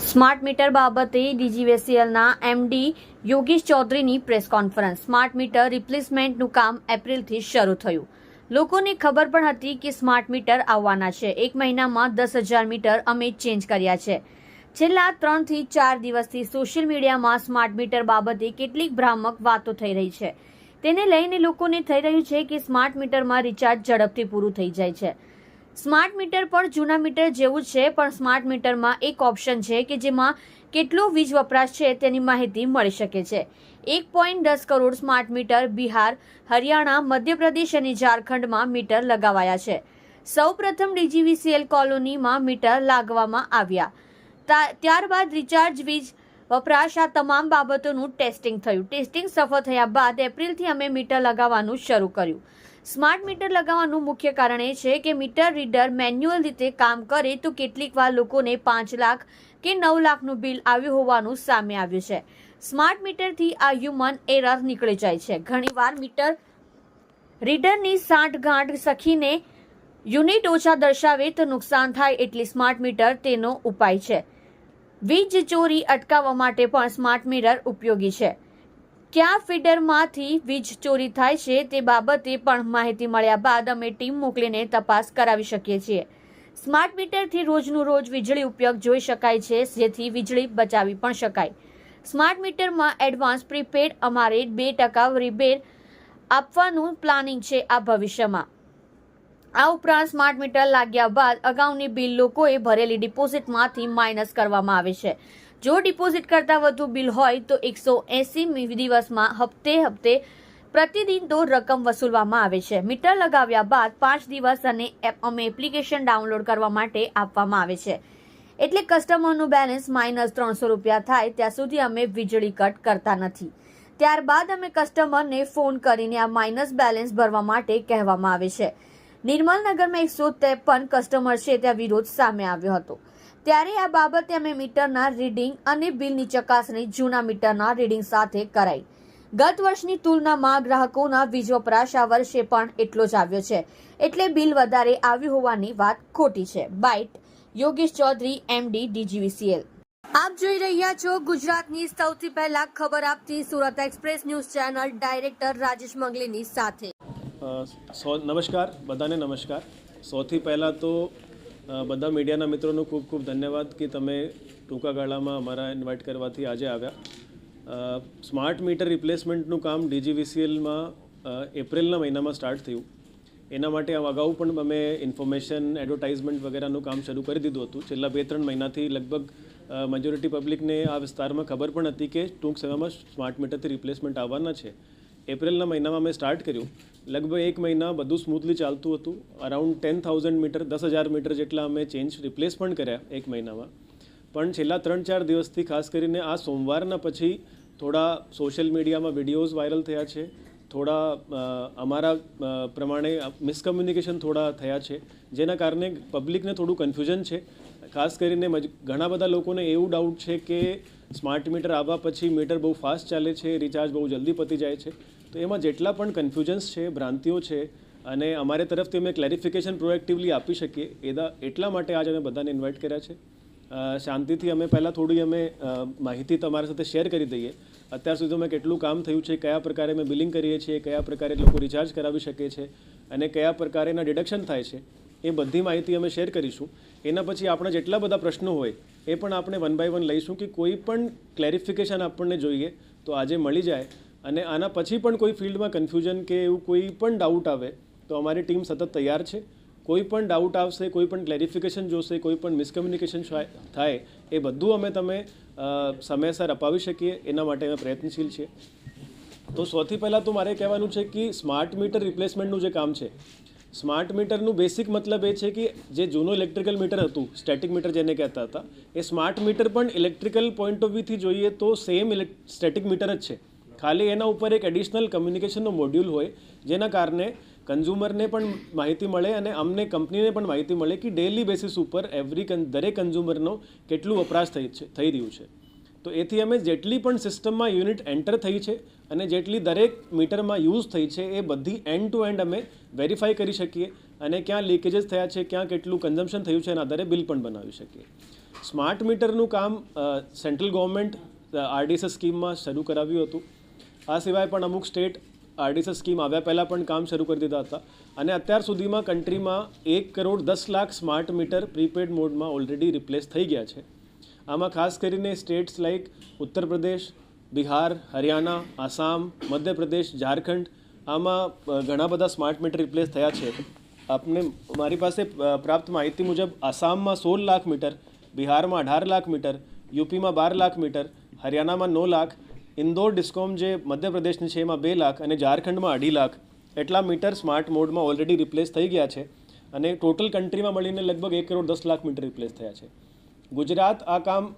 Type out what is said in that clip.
Smart meter બાબતે ડીજીવીસીએલના MD Yogesh ચૌધરીની press conference. Smart meter રિપ્લેસમેન્ટનું કામ એપ્રિલથી શરૂ થયું. લોકોને ખબર પણ હતી કે સ્માર્ટ મીટર આવવાના છે. એક મહિનામાં દસ હજાર મીટર અમે ચેન્જ કર્યા છે. છેલ્લા ત્રણથી ચાર દિવસથી સોશિયલ મીડિયામાં સ્માર્ટ મીટર બાબતે કેટલીક ભ્રામક વાતો થઈ રહી છે. તેને લઈને લોકોને થઈ રહ્યું છે કે સ્માર્ટ મીટરમાં રિચાર્જ ઝડપથી પૂરું થઈ જાય છે. સ્માર્ટ મીટર પણ જૂના મીટર જેવું છે, પણ સ્માર્ટ મીટરમાં એક ઓપ્શન છે કે જેમાં કેટલો વીજ વપરાશ છે તેની માહિતી મળી શકે છે. એક પોઈન્ટ દસ કરોડ સ્માર્ટ મીટર બિહાર, હરિયાણા, મધ્યપ્રદેશ અને ઝારખંડમાં મીટર લગાવાયા છે. સૌ પ્રથમ ડીજીવીસીએલ કોલોનીમાં મીટર લાગવામાં આવ્યા. ત્યારબાદ રિચાર્જ વીજ વપરાશ આ તમામ બાબતોનું ટેસ્ટિંગ થયું. ટેસ્ટિંગ સફળ થયા બાદ એપ્રિલથી અમે મીટર લગાવવાનું શરૂ કર્યું. સ્માર્ટ મીટર લગાવવાનું મુખ્ય કારણ એ છે કે મીટર રીડર મેન્યુઅલ રીતે કામ કરે તો કેટલીક વાર લોકોને પાંચ લાખ કે નવ લાખનું બિલ આવ્યું હોવાનું સામે આવ્યું છે. સ્માર્ટ મીટરથી આ હ્યુમન એરર નીકળી જાય છે. ઘણીવાર મીટર રીડરની સાંઠગાંઠ સખીને યુનિટ ઓછા દર્શાવે તો નુકસાન થાય એટલે સ્માર્ટ મીટર તેનો ઉપાય છે. વીજ ચોરી અટકાવવા માટે પણ સ્માર્ટ મીટર ઉપયોગી છે. ક્યાં ફીડરમાંથી વીજ ચોરી થાય છે તે બાબતે પણ માહિતી મળ્યા બાદ અમે ટીમ મોકલીને તપાસ કરાવી શકીએ છીએ. સ્માર્ટ મીટરથી રોજનું રોજ વીજળી ઉપયોગ જોઈ શકાય છે, જેથી વીજળી બચાવી પણ શકાય. સ્માર્ટ મીટરમાં એડવાન્સ પ્રીપેડ અમારે બે ટકા રિબેર આપવાનું પ્લાનિંગ છે આ ભવિષ્યમાં. આ ઉપરાંત સ્માર્ટ મીટર લાગ્યા બાદ અગાઉની બિલ લોકોએ ભરેલી ડિપોઝિટમાંથી માઇનસ કરવામાં આવે છે. જો ડિપોઝિટ કરતાં વધુ બિલ હોય તો એકસો એંસી દિવસમાં હપ્તે હપ્તે પ્રતિદિન તો રકમ વસૂલવામાં આવે છે. મીટર લગાવ્યા બાદ પાંચ દિવસ અને અમે એપ્લિકેશન ડાઉનલોડ કરવા માટે આપવામાં આવે છે. એટલે કસ્ટમરનું બેલેન્સ માઇનસ ત્રણસો રૂપિયા થાય ત્યાં સુધી અમે વીજળી કટ કરતા નથી. ત્યારબાદ અમે કસ્ટમરને ફોન કરીને આ માઇનસ બેલેન્સ ભરવા માટે કહેવામાં આવે છે. નિર્મલનગરમાં એકસો ત્રેપન કસ્ટમર છે, ત્યાં વિરોધ સામે આવ્યો હતો. ત્યારે આ બાબતે અમે મીટરના રીડિંગ અને બિલની ચકાસણી જૂના મીટરના રીડિંગ સાથે કરાઈ. ગત વર્ષની તુલનામાં ગ્રાહકોના વીજ વપરાશ આ વર્ષે પણ એટલો જ આવ્યો છે. એટલે બિલ વધારે આવ્યું હોવાની વાત ખોટી છે. Byte, Yogesh Chaudhary MD DGVCL આપ જોઈ રહ્યા છો ગુજરાતની સૌથી પહેલા ખબર આપતી Surat express news channel director Rajesh મંગલીની સાથે. નમસ્કાર. બધાને નમસ્કાર. સૌથી પહેલાં તો બધા મીડિયાના મિત્રોનો ખૂબ ખૂબ ધન્યવાદ કે તમે ટૂંકા ગાળામાં અમારા ઇન્વાઇટ કરવાથી આજે આવ્યા. સ્માર્ટ મીટર રિપ્લેસમેન્ટનું કામ ડીજીવીસીએલમાં એપ્રિલના મહિનામાં સ્ટાર્ટ થયું. એના માટે અગાઉ પણ અમે ઇન્ફોર્મેશન, એડવર્ટાઇઝમેન્ટ વગેરેનું કામ શરૂ કરી દીધું હતું. છેલ્લા બે ત્રણ મહિનાથી લગભગ મેજોરિટી પબ્લિકને આ વિસ્તારમાં ખબર પણ હતી કે ટૂંક સમયમાં સ્માર્ટ મીટરથી રિપ્લેસમેન્ટ આવવાના છે. એપ્રિલના મહિનામાં મેં સ્ટાર્ટ કર્યું. લગભગ એક મહિના બધું સ્મૂથલી ચાલતું હતું. અરાઉન્ડ ટેન થાઉઝન્ડ મીટર દસ હજાર મીટર જેટલા અમે ચેન્જ રિપ્લેસ પણ કર્યા એક મહિનામાં. પણ છેલ્લા ત્રણ ચાર દિવસથી ખાસ કરીને આ સોમવારના પછી થોડા સોશિયલ મીડિયામાં વિડીયોઝ વાયરલ થયા છે. થોડા અમારા પ્રમાણે મિસકમ્યુનિકેશન થોડા થયા છે, જેના કારણે પબ્લિકને થોડું કન્ફ્યુઝન છે. ખાસ કરીને ઘણા બધા લોકોને એવું ડાઉટ છે કે સ્માર્ટ મીટર આવવા પછી મીટર બહુ ફાસ્ટ ચાલે છે રિચાર્જ બહુ જલ્દી પતી જાય છે. તો એમાં જેટલા પણ કન્ફ્યુઝન્સ છે, ભ્રાંતિઓ છે, અને અમારે તરફથી અમે ક્લેરિફિકેશન પ્રોએક્ટિવલી આપી શકીએ, એદા, એટલા માટે આજે અમે બધાને ઇન્વાઇટ કર્યા છે. શાંતિથી અમે પહેલાં થોડી અમે માહિતી તમારા સાથે શેર કરી દઈએ. અત્યાર સુધી અમે કેટલું કામ થયું છે, કયા પ્રકારે અમે બિલિંગ કરીએ છીએ, કયા પ્રકારે લોકો રિચાર્જ કરાવી શકે છે, અને કયા પ્રકારેના ડિડક્શન થાય છે, એ બધી માહિતી અમે શેર કરીશું. એના પછી આપણા જેટલા બધા પ્રશ્નો હોય, એ પણ આપણે વન બાય વન લઈશું કે કોઈ પણ ક્લેરિફિકેશન આપણને જોઈએ, તો આજે મળી જાય. અને આના પછી પણ કોઈ ફિલ્ડમાં કન્ફ્યુઝન કે એવું કોઈ પણ ડાઉટ આવે, તો અમારી ટીમ સતત તૈયાર છે. કોઈ પણ ડાઉટ આવશે, કોઈ પણ ક્લેરિફિકેશન જોશે, કોઈ પણ મિસકમ્યુનિકેશન થાય એ બધું અમે તમે સમયસર અપાવી શકીએ, એના માટે અમે પ્રયત્નશીલ છીએ. તો સૌથી પહેલાં તો મારે કહેવાનું છે કે સ્માર્ટ મીટર રિપ્લેસમેન્ટનું જે કામ છે સ્માર્ટ મીટરનું બેસિક મતલબ એ છે કે જે જૂનું ઇલેક્ટ્રિકલ મીટર હતું સ્ટેટિક મીટર જેને કહેતા હતા, એ સ્માર્ટ મીટર પણ ઇલેક્ટ્રિકલ પોઈન્ટ ઓફ વ્યૂથી જોઈએ તો સેમ સ્ટેટિક મીટર જ છે. ખાલી એના ઉપર એક એડિશનલ કમ્યુનિકેશનનો મોડ્યુલ હોય, જેના કારણે કન્ઝ્યુમરને પણ માહિતી મળે અને અમને કંપનીને પણ માહિતી મળે કે ડેલી બેસિસ ઉપર એવરી દરેક કન્ઝ્યુમરનો કેટલું વપરાશ થઈ છે, થઈ રહ્યું છે. તો એથી અમે જેટલી પણ સિસ્ટમમાં યુનિટ એન્ટર થઈ છે અને જેટલી દરેક મીટરમાં યુઝ થઈ છે એ બધી એન્ડ ટુ એન્ડ અમે વેરીફાઈ કરી શકીએ અને ક્યાં લીકેજીસ થયા છે, ક્યાં કેટલું કન્ઝમ્પશન થયું છે એના આધારે બિલ પણ બનાવી શકીએ. સ્માર્ટ મીટરનું કામ સેન્ટ્રલ ગવર્મેન્ટ આરડીએસએસ સ્કીમમાં શરૂ કરાવ્યું હતું. આ સિવાય પણ અમુક સ્ટેટ આરડીએસએસ સ્કીમ આવ્યા પહેલાં પણ કામ શરૂ કરી દીધા હતા. અને અત્યાર સુધીમાં કન્ટ્રીમાં એક કરોડ દસ લાખ સ્માર્ટ મીટર પ્રીપેડ મોડમાં ઓલરેડી રિપ્લેસ થઈ ગયા છે. આમાં ખાસ કરીને સ્ટેટ્સ લાઇક ઉત્તર પ્રદેશ, બિહાર, હરિયાણા, આસામ મધ્યપ્રદેશ ઝારખંડ આમાં ઘણા બધા સ્માર્ટ મીટર રિપ્લેસ થયા છે. આપને મારી પાસે પ્રાપ્ત માહિતી મુજબ આસામમાં સોળ લાખ મીટર, બિહારમાં અઢાર લાખ મીટર, યુપીમાં બાર લાખ મીટર, હરિયાણામાં નવ લાખ ઇન્દોર ડિસ્કોમ જે મધ્યપ્રદેશની છે, એમાં બે લાખ અને ઝારખંડમાં અઢી લાખ એટલા મીટર સ્માર્ટ મોડમાં ઓલરેડી રિપ્લેસ થઈ ગયા છે અને ટોટલ કન્ટ્રીમાં મળીને લગભગ એક કરોડ દસ લાખ મીટર રિપ્લેસ થયા છે. ગુજરાત આ કામ